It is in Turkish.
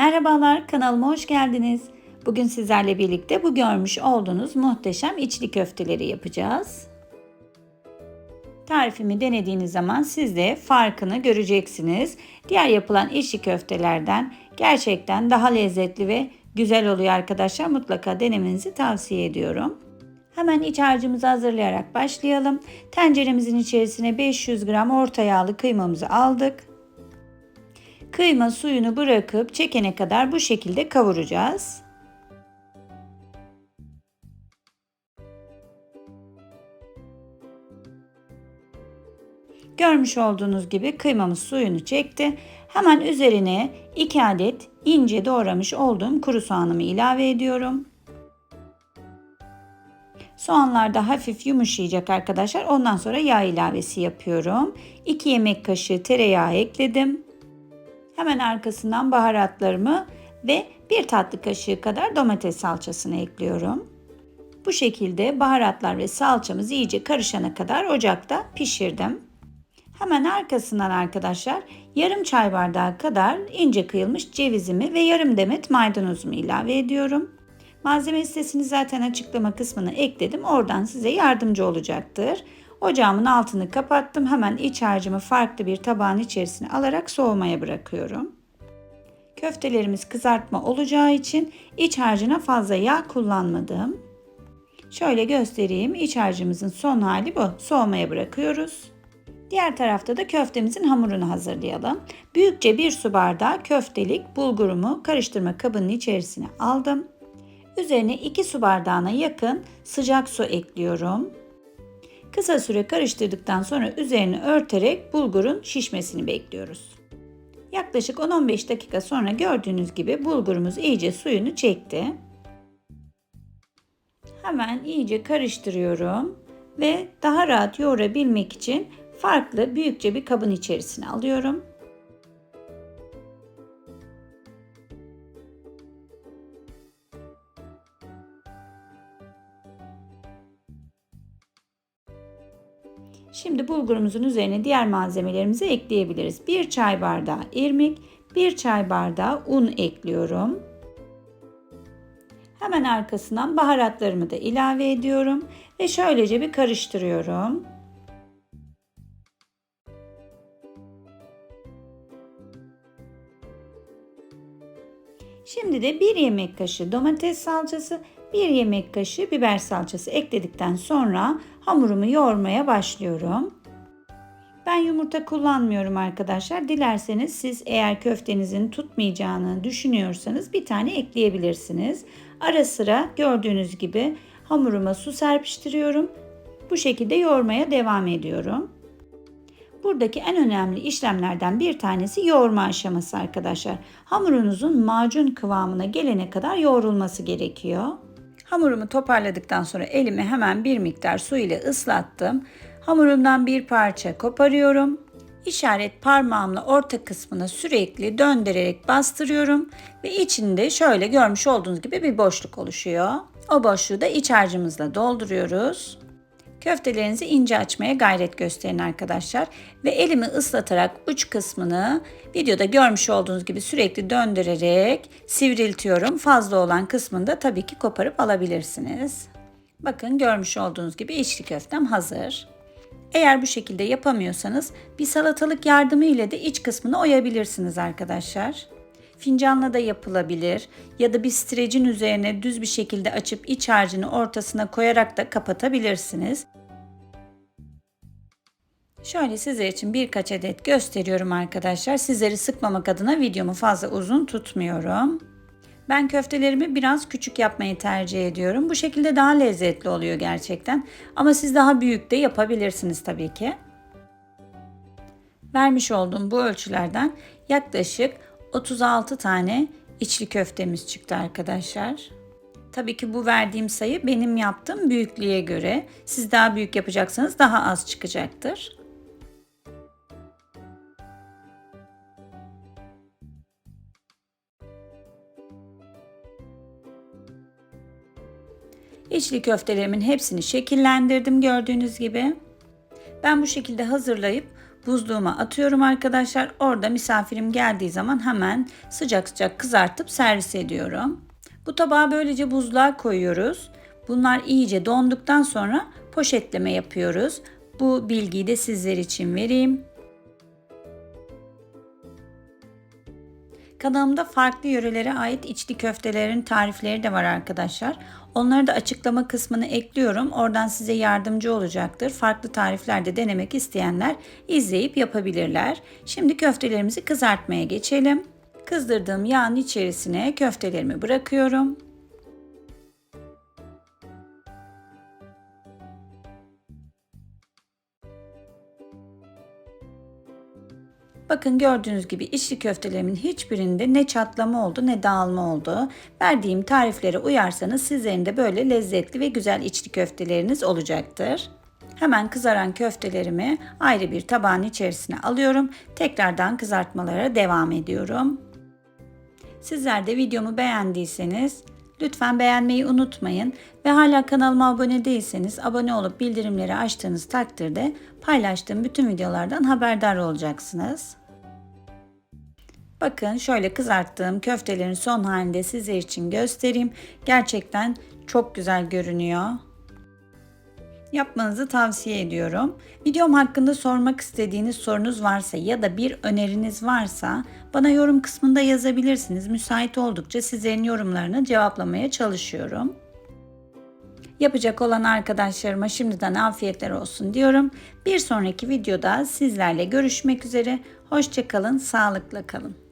Merhabalar kanalıma hoş geldiniz. Bugün sizlerle birlikte bu görmüş olduğunuz muhteşem içli köfteleri yapacağız. Tarifimi denediğiniz zaman siz de farkını göreceksiniz. Diğer yapılan içli köftelerden gerçekten daha lezzetli ve güzel oluyor arkadaşlar. Mutlaka denemenizi tavsiye ediyorum. Hemen iç harcımızı hazırlayarak başlayalım. Tenceremizin içerisine 500 gram orta yağlı kıymamızı aldık. Kıyma suyunu bırakıp çekene kadar bu şekilde kavuracağız. Görmüş olduğunuz gibi kıymamız suyunu çekti. Hemen üzerine 2 adet ince doğramış olduğum kuru soğanımı ilave ediyorum. Soğanlar da hafif yumuşayacak arkadaşlar. Ondan sonra yağ ilavesi yapıyorum. 2 yemek kaşığı tereyağı ekledim. Hemen arkasından baharatlarımı ve bir tatlı kaşığı kadar domates salçasını ekliyorum. Bu şekilde baharatlar ve salçamız iyice karışana kadar ocakta pişirdim. Hemen arkasından arkadaşlar yarım çay bardağı kadar ince kıyılmış cevizimi ve yarım demet maydanozumu ilave ediyorum. Malzeme listesini zaten açıklama kısmına ekledim. Oradan size yardımcı olacaktır. Ocağımın altını kapattım. Hemen iç harcımı farklı bir tabağın içerisine alarak soğumaya bırakıyorum. Köftelerimiz kızartma olacağı için iç harcına fazla yağ kullanmadım. Şöyle göstereyim. İç harcımızın son hali bu. Soğumaya bırakıyoruz. Diğer tarafta da köftemizin hamurunu hazırlayalım. Büyükçe bir su bardağı köftelik bulgurumu karıştırma kabının içerisine aldım. Üzerine 2 su bardağına yakın sıcak su ekliyorum. Kısa süre karıştırdıktan sonra üzerini örterek bulgurun şişmesini bekliyoruz. Yaklaşık 10-15 dakika sonra gördüğünüz gibi bulgurumuz iyice suyunu çekti. Hemen iyice karıştırıyorum ve daha rahat yoğurabilmek için farklı büyükçe bir kabın içerisine alıyorum. Şimdi bulgurumuzun üzerine diğer malzemelerimizi ekleyebiliriz. 1 çay bardağı irmik, 1 çay bardağı un ekliyorum. Hemen arkasından baharatlarımı da ilave ediyorum ve şöylece bir karıştırıyorum. Şimdi de 1 yemek kaşığı domates salçası, 1 yemek kaşığı biber salçası ekledikten sonra hamurumu yoğurmaya başlıyorum. Ben yumurta kullanmıyorum arkadaşlar. Dilerseniz siz eğer köftenizin tutmayacağını düşünüyorsanız bir tane ekleyebilirsiniz. Ara sıra gördüğünüz gibi hamuruma su serpiştiriyorum. Bu şekilde yoğurmaya devam ediyorum. Buradaki en önemli işlemlerden bir tanesi yoğurma aşaması arkadaşlar. Hamurunuzun macun kıvamına gelene kadar yoğrulması gerekiyor. Hamurumu toparladıktan sonra elimi hemen bir miktar su ile ıslattım. Hamurumdan bir parça koparıyorum. İşaret parmağımla orta kısmına sürekli döndürerek bastırıyorum ve içinde şöyle görmüş olduğunuz gibi bir boşluk oluşuyor. O boşluğu da iç harcımızla dolduruyoruz. Köftelerinizi ince açmaya gayret gösterin arkadaşlar. Ve elimi ıslatarak uç kısmını videoda görmüş olduğunuz gibi sürekli döndürerek sivriltiyorum. Fazla olan kısmını da tabii ki koparıp alabilirsiniz. Bakın görmüş olduğunuz gibi içli köftem hazır. Eğer bu şekilde yapamıyorsanız bir salatalık yardımı ile de iç kısmını oyabilirsiniz arkadaşlar. Fincanla da yapılabilir ya da bir strecin üzerine düz bir şekilde açıp iç harcını ortasına koyarak da kapatabilirsiniz. Şöyle sizler için birkaç adet gösteriyorum arkadaşlar. Sizleri sıkmamak adına videomu fazla uzun tutmuyorum. Ben köftelerimi biraz küçük yapmayı tercih ediyorum. Bu şekilde daha lezzetli oluyor gerçekten. Ama siz daha büyük de yapabilirsiniz tabii ki. Vermiş olduğum bu ölçülerden yaklaşık 36 tane içli köftemiz çıktı arkadaşlar. Tabii ki bu verdiğim sayı benim yaptığım büyüklüğe göre. Siz daha büyük yapacaksanız daha az çıkacaktır. İçli köftelerimin hepsini şekillendirdim gördüğünüz gibi. Ben bu şekilde hazırlayıp buzluğuma atıyorum arkadaşlar. Orada misafirim geldiği zaman hemen sıcak sıcak kızartıp servis ediyorum. Bu tabağı böylece buzluğa koyuyoruz. Bunlar iyice donduktan sonra poşetleme yapıyoruz. Bu bilgiyi de sizler için vereyim. Kanalımda farklı yörelere ait içli köftelerin tarifleri de var arkadaşlar. Onları da açıklama kısmına ekliyorum. Oradan size yardımcı olacaktır. Farklı tariflerde denemek isteyenler izleyip yapabilirler. Şimdi köftelerimizi kızartmaya geçelim. Kızdırdığım yağın içerisine köftelerimi bırakıyorum. Bakın gördüğünüz gibi içli köftelerimin hiçbirinde ne çatlama oldu ne dağılma oldu. Verdiğim tariflere uyarsanız sizlerin de böyle lezzetli ve güzel içli köfteleriniz olacaktır. Hemen kızaran köftelerimi ayrı bir tabağın içerisine alıyorum. Tekrardan kızartmalara devam ediyorum. Sizler de videomu beğendiyseniz lütfen beğenmeyi unutmayın ve hala kanalıma abone değilseniz abone olup bildirimleri açtığınız takdirde paylaştığım bütün videolardan haberdar olacaksınız. Bakın şöyle kızarttığım köftelerin son halinde sizler için göstereyim. Gerçekten çok güzel görünüyor. Yapmanızı tavsiye ediyorum. Videom hakkında sormak istediğiniz sorunuz varsa ya da bir öneriniz varsa bana yorum kısmında yazabilirsiniz. Müsait oldukça sizlerin yorumlarını cevaplamaya çalışıyorum. Yapacak olan arkadaşlarıma şimdiden afiyetler olsun diyorum. Bir sonraki videoda sizlerle görüşmek üzere. Hoşçakalın, sağlıkla kalın.